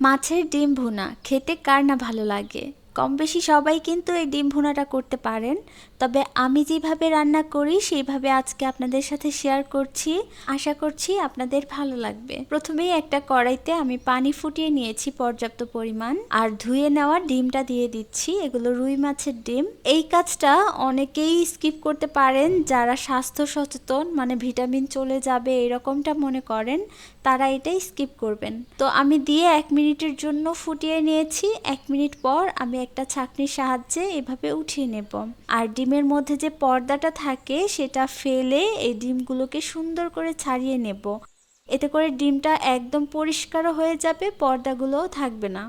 মাছের ডিম ভুনা খেতে কার না ভালো লাগে? কম বেশি সবাই কিন্তু এই ডিম ভুনাটা করতে পারেন। তবে আমি যেভাবে রান্না করি, সেইভাবে আজকে আপনাদের সাথে শেয়ার করছি। আশা করছি আপনাদের ভালো লাগবে। প্রথমেই একটা কড়াইতে আমি পানি ফুটিয়ে নিয়েছি পর্যাপ্ত পরিমাণ। আর ধুয়ে নেওয়া ডিমটা দিয়ে দিচ্ছি, এগুলো রুই মাছের ডিম। এই কাজটা অনেকেই স্কিপ করতে পারেন, যারা স্বাস্থ্য সচেতন মানে ভিটামিন চলে যাবে এরকমটা মনে করেন, তারা এটাই স্কিপ করবেন। তো আমি দিয়ে এক মিনিটের জন্য ফুটিয়ে নিয়েছি। এক মিনিট পর আমি একটা ছাঁকনির সাহায্যে এভাবে উঠিয়ে নেব। আর ডিমের মধ্যে যে পর্দাটা থাকে, সেটা ফেলে এই ডিমগুলোকে সুন্দর করে ছাড়িয়ে নেব। এতে করে ডিমটা একদম পরিষ্কার হয়ে যাবে, পর্দাগুলোও থাকবে না।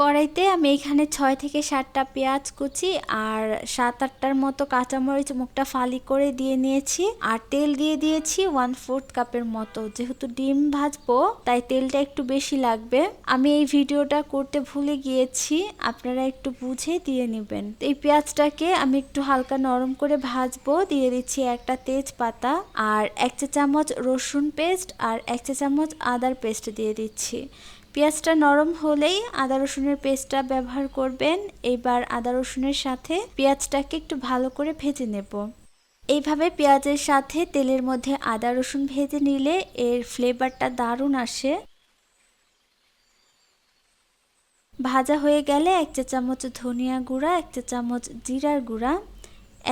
কড়াইতে আমি এখানে ছয় থেকে সাতটা পেঁয়াজ কুচি আর সাত আটটার মতো কাঁচামরিচ মুখটা ফালি করে দিয়ে নিয়েছি আর তেল দিয়ে দিয়েছি ওয়ান ফোর্থ কাপের মতো। যেহেতু ডিম ভাজবো, তাই তেলটা একটু বেশি লাগবে। আমি এই ভিডিওটা করতে ভুলে গিয়েছি, আপনারা একটু বুঝে দিয়ে নেবেন। এই পেঁয়াজটাকে আমি একটু হালকা নরম করে ভাজবো, দিয়ে দিচ্ছি একটা তেজপাতা আর এক চা চামচ রসুন পেস্ট আর এক চা চামচ আদার পেস্ট দিয়ে দিচ্ছি। পেঁয়াজটা নরম হলেই আদা রসুনের পেস্টটা ব্যবহার করবেন। এবার আদা রসুনের সাথে পেঁয়াজটাকে একটু ভালো করে ভেজে নেব। এইভাবে পেঁয়াজের সাথে তেলের মধ্যে আদা রসুন ভেজে নিলে এর ফ্লেভারটা দারুণ আসে। ভাজা হয়ে গেলে এক চা চামচ ধনিয়া গুঁড়া, এক চা চামচ জিরার গুঁড়া।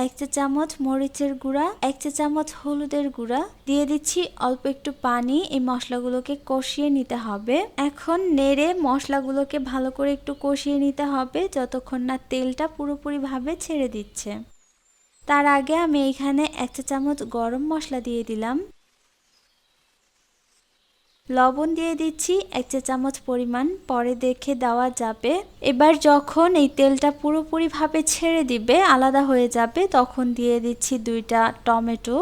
এক চা চামচ মরিচের গুঁড়া, এক চা চামচ হলুদের গুঁড়া। দিয়ে দিচ্ছি অল্প একটু পানি, এই মশলাগুলোকে কষিয়ে নিতে হবে। এখন নেড়ে মশলাগুলোকে ভালো করে একটু কষিয়ে নিতে হবে, যতক্ষণ না তেলটা পুরোপুরিভাবে ছেড়ে দিচ্ছে। তার আগে আমি এখানে এক চা চামচ গরম মশলা দিয়ে দিলাম। লবণ দিয়ে দিচ্ছি এক চা চামচ পরিমাণ, পরে দেখে দেওয়া যাবে। এবার যখন এই তেলটা পুরোপুরিভাবে ছেড়ে দিবে, আলাদা হয়ে যাবে, তখন দিয়ে দিচ্ছি দুইটা টমেটো।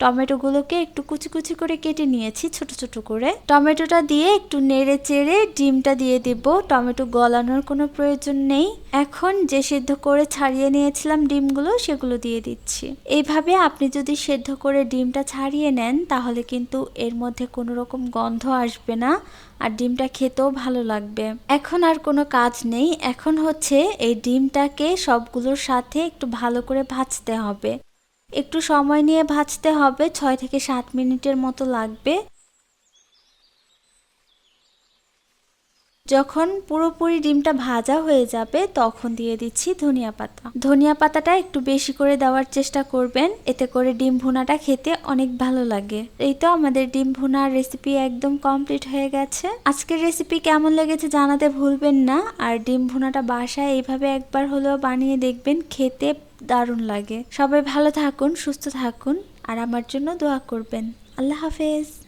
টমেটোগুলোকে একটু কুচি কুচি করে কেটে নিয়েছি, ছোট ছোট করে। টমেটোটা দিয়ে একটু নেড়ে চেড়ে ডিমটা দিয়ে দিব। টমেটো গলানোর কোনো প্রয়োজন নেই। এখন যে সেদ্ধ করে ছাড়িয়ে নিয়েছিলাম ডিমগুলো, সেগুলো দিয়ে দিচ্ছি। এইভাবে আপনি যদি সেদ্ধ করে ডিমটা ছাড়িয়ে নেন, তাহলে কিন্তু এর মধ্যে কোনো রকম গন্ধ আসবে না আর ডিমটা খেতেও ভালো লাগবে। এখন আর কোনো কাজ নেই। এখন হচ্ছে এই ডিমটাকে সবগুলোর সাথে একটু ভালো করে ভাজতে হবে। একটু সময় নিয়ে ভাজতে হবে, ছয় থেকে সাত মিনিটের মতো লাগবে। যখন পুরোপুরি ডিমটা ভাজা হয়ে যাবে, তখন দিয়ে দিচ্ছি ধনিয়া পাতা। ধনিয়া পাতাটা একটু বেশি করে দেওয়ার চেষ্টা করবেন, এতে করে ডিম ভুনাটা খেতে অনেক ভালো লাগে। এই তো আমাদের ডিম ভুনার রেসিপি একদম কমপ্লিট হয়ে গেছে। আজকের রেসিপি কেমন লেগেছে জানাতে ভুলবেন না, আর ডিম ভুনাটা বাসায় এইভাবে একবার হলেও বানিয়ে দেখবেন, খেতে দারুণ লাগে। সবাই ভালো থাকুন সুস্থ থাকুন আর আমার জন্য দোয়া করবেন। আল্লাহ হাফেজ।